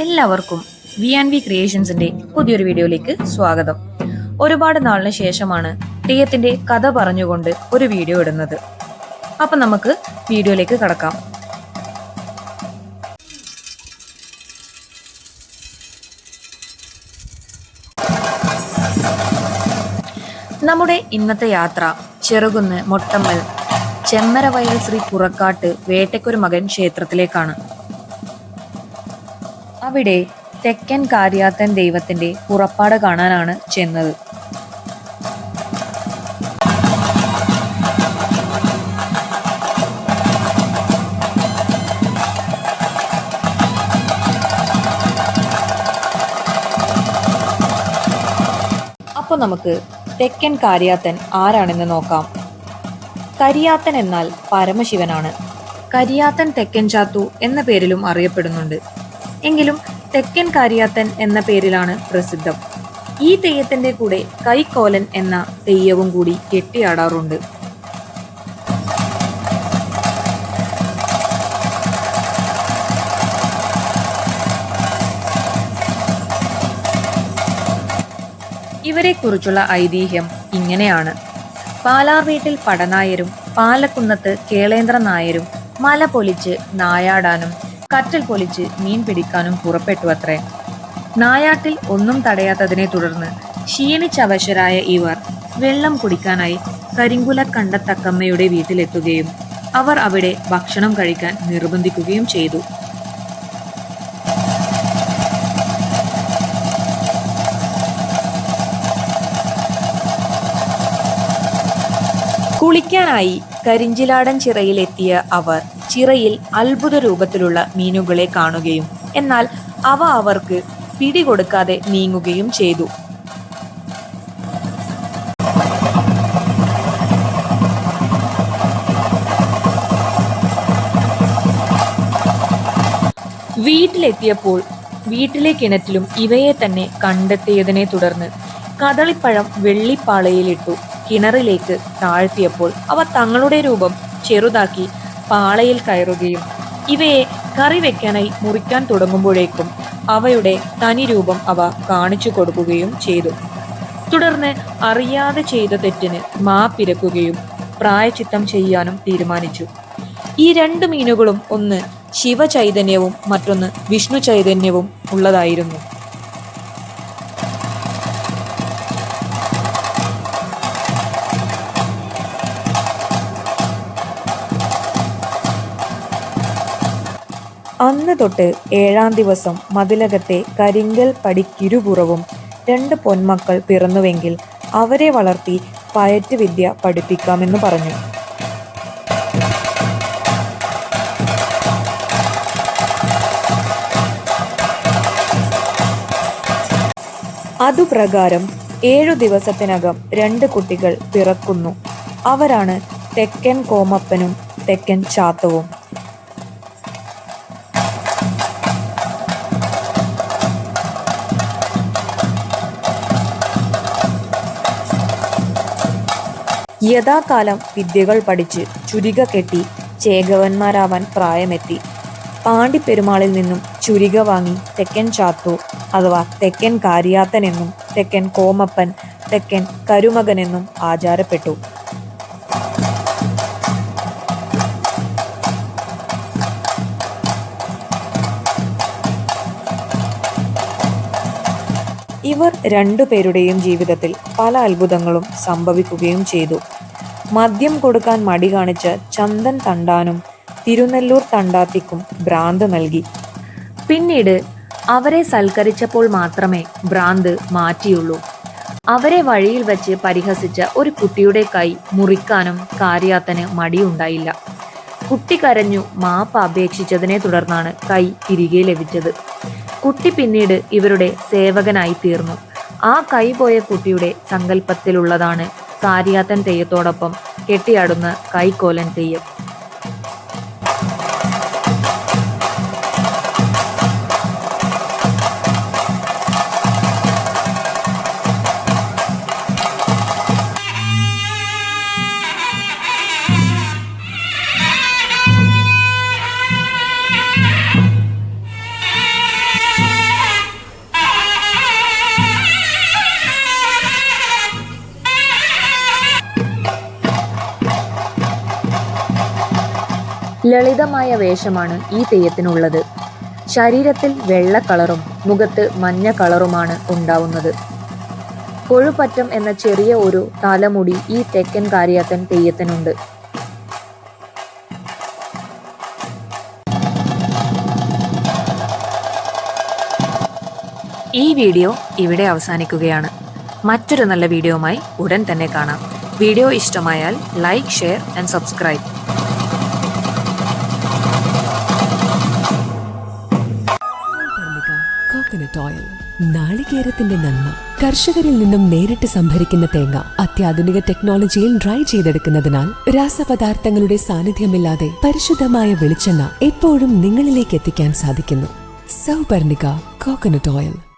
എല്ലാവർക്കും V and we ക്രിയേഷൻസിന്റെ പുതിയൊരു വീഡിയോയിലേക്ക് സ്വാഗതം. ഒരുപാട് നാളിന് ശേഷമാണ് തെയ്യത്തിന്റെ കഥ പറഞ്ഞുകൊണ്ട് ഒരു വീഡിയോ ഇടുന്നത്. അപ്പൊ നമുക്ക് വീഡിയോയിലേക്ക് കടക്കാം. നമ്മുടെ ഇന്നത്തെ യാത്ര ചെറുകുന്ന് മൊട്ടമ്മൽ ചെമ്മരവയൽ ശ്രീ പുറക്കാട്ട് വേട്ടക്കൊരു മകൻ ക്ഷേത്രത്തിലേക്കാണ്. അവിടെ തെക്കൻ കാര്യാത്തൻ ദൈവത്തിന്റെ പുറപ്പാട് കാണാനാണ് ചെന്നത്. അപ്പോൾ നമുക്ക് തെക്കൻ കാര്യാത്തൻ ആരാണെന്ന് നോക്കാം. കരിയാത്തൻ എന്നാൽ പരമശിവനാണ്. കരിയാത്തൻ തെക്കൻ ചാത്തു എന്ന പേരിലും അറിയപ്പെടുന്നുണ്ട്. എങ്കിലും തെക്കൻ കാര്യാത്തൻ എന്ന പേരിലാണ് പ്രസിദ്ധം. ഈ തെയ്യത്തിന്റെ കൂടെ കൈക്കോലൻ എന്ന തെയ്യവും കൂടി കെട്ടിയാടാറുണ്ട്. ഇവരെക്കുറിച്ചുള്ള ഐതിഹ്യം ഇങ്ങനെയാണ്. പാലാർ വീട്ടിൽ പടനായരും പാലക്കുന്നത്ത് കേളേന്ദ്ര നായരും മല പൊലിച്ച് നായാടാനും കറ്റൽ പൊലിച്ച് മീൻ പിടിക്കാനും പുറപ്പെട്ടു അത്രേ നായാട്ടിൽ ഒന്നും തടയാത്തതിനെ തുടർന്ന് ക്ഷീണിച്ചവശരായ ഇവർ വെള്ളം കുടിക്കാനായി കരിങ്കുല കണ്ടത്തക്കമ്മയുടെ വീട്ടിലെത്തുകയും അവർ അവിടെ ഭക്ഷണം കഴിക്കാൻ നിർബന്ധിക്കുകയും ചെയ്തു. കുളിക്കാനായി കരിഞ്ചിലാടൻ ചിറയിലെത്തിയ അവർ ചിറയിൽ അത്ഭുത രൂപത്തിലുള്ള മീനുകളെ കാണുകയും എന്നാൽ അവ അവർക്ക് പിടികൊടുക്കാതെ നീങ്ങുകയും ചെയ്തു. വീട്ടിലെത്തിയപ്പോൾ വീട്ടിലെ കിണറ്റിലും ഇവയെ തന്നെ കണ്ടെത്തിയതിനെ തുടർന്ന് കദളിപ്പഴം വെള്ളിപ്പാളയിലിട്ടു കിണറിലേക്ക് താഴ്ത്തിയപ്പോൾ അവ തങ്ങളുടെ രൂപം ചെറുതാക്കി പാളയിൽ കയറുകയും ഇവയെ കറി വെക്കാനായി മുറിക്കാൻ തുടങ്ങുമ്പോഴേക്കും അവയുടെ തനി രൂപം അവ കാണിച്ചു കൊടുക്കുകയും ചെയ്തു. തുടർന്ന് അറിയാതെ ചെയ്ത തെറ്റിന് മാപ്പിരക്കുകയും പ്രായച്ചിത്തം ചെയ്യാനും തീരുമാനിച്ചു. ഈ രണ്ട് മീനുകളും ഒന്ന് ശിവചൈതന്യവും മറ്റൊന്ന് വിഷ്ണു ചൈതന്യവും ഉള്ളതായിരുന്നു. അന്ന് തൊട്ട് ഏഴാം ദിവസം മതിലകത്തെ കരിങ്കൽ പടിക്കിരുപുറവും രണ്ട് പൊന്മക്കൾ പിറന്നുവെങ്കിൽ അവരെ വളർത്തി പയറ്റ് വിദ്യ പഠിപ്പിക്കാമെന്ന് പറഞ്ഞു. അതുപ്രകാരം ഏഴു ദിവസത്തിനകം രണ്ട് കുട്ടികൾ പിറക്കുന്നു. അവരാണ് തെക്കൻ കോമപ്പനും തെക്കൻ ചാത്തവും. യഥാകാലം വിദ്യകൾ പഠിച്ച് ചുരിക കെട്ടി ചേകവന്മാരാവാൻ പ്രായമെത്തി. പാണ്ടിപ്പെരുമാളിൽ നിന്നും ചുരിക വാങ്ങി തെക്കൻ ചാത്തു അഥവാ തെക്കൻ കാര്യാത്തൻ എന്നും തെക്കൻ കോമപ്പൻ തെക്കൻ കരുമകൻ എന്നും ആചാരപ്പെട്ടു. ഇവർ രണ്ടുപേരുടെയും ജീവിതത്തിൽ പല അത്ഭുതങ്ങളും സംഭവിക്കുകയും ചെയ്തു. മദ്യം കൊടുക്കാൻ മടി കാണിച്ച ചന്ദൻ തണ്ടാനും തിരുനെല്ലൂർ തണ്ടാത്തിക്കും ഭ്രാന്ത് നൽകി. പിന്നീട് അവരെ സൽക്കരിച്ചപ്പോൾ മാത്രമേ ഭ്രാന്ത് മാറ്റിയുള്ളൂ. അവരെ വഴിയിൽ വെച്ച് പരിഹസിച്ച ഒരു കുട്ടിയുടെ കൈ മുറിക്കാനും കാര്യാത്തന് മടിയുണ്ടായില്ല. കുട്ടി കരഞ്ഞു മാപ്പ് അപേക്ഷിച്ചതിനെ തുടർന്നാണ് കൈ തിരികെ ലഭിച്ചത്. കുട്ടി പിന്നീട് ഇവരുടെ സേവകനായി തീർന്നു. ആ കൈപോയ കുട്ടിയുടെ സങ്കല്പത്തിലുള്ളതാണ് കാര്യാത്തൻ തെയ്യത്തോടൊപ്പം കെട്ടിയാടുന്ന കൈക്കോലൻ തെയ്യം. ലളിതമായ വേഷമാണ് ഈ തെയ്യത്തിനുള്ളത്. ശരീരത്തിൽ വെള്ള കളറും മുഖത്ത് മഞ്ഞ കളറുമാണ് ഉണ്ടാവുന്നത്. കൊഴുപ്പറ്റം എന്ന ചെറിയ ഒരു തലമുടി ഈ തെക്കൻ കാര്യാത്തൻ തെയ്യത്തിനുണ്ട്. ഈ വീഡിയോ ഇവിടെ അവസാനിക്കുകയാണ്. മറ്റൊരു നല്ല വീഡിയോയുമായി ഉടൻ തന്നെ കാണാം. വീഡിയോ ഇഷ്ടമായാൽ like share and subscribe coconut oil നാളികേരത്തിന്റെ നന്മ. കർഷകരിൽ നിന്നും നേരിട്ട് സംഭരിക്കുന്ന തേങ്ങ അത്യാധുനിക ടെക്നോളജിയിൽ ഡ്രൈ ചെയ്തെടുക്കുന്നതിനാൽ രാസപദാർത്ഥങ്ങളുടെ സാന്നിധ്യമില്ലാതെ പരിശുദ്ധമായ വെളിച്ചെണ്ണ എപ്പോഴും നിങ്ങളിലേക്ക് എത്തിക്കാൻ സാധിക്കുന്നു. Souparnika coconut oil.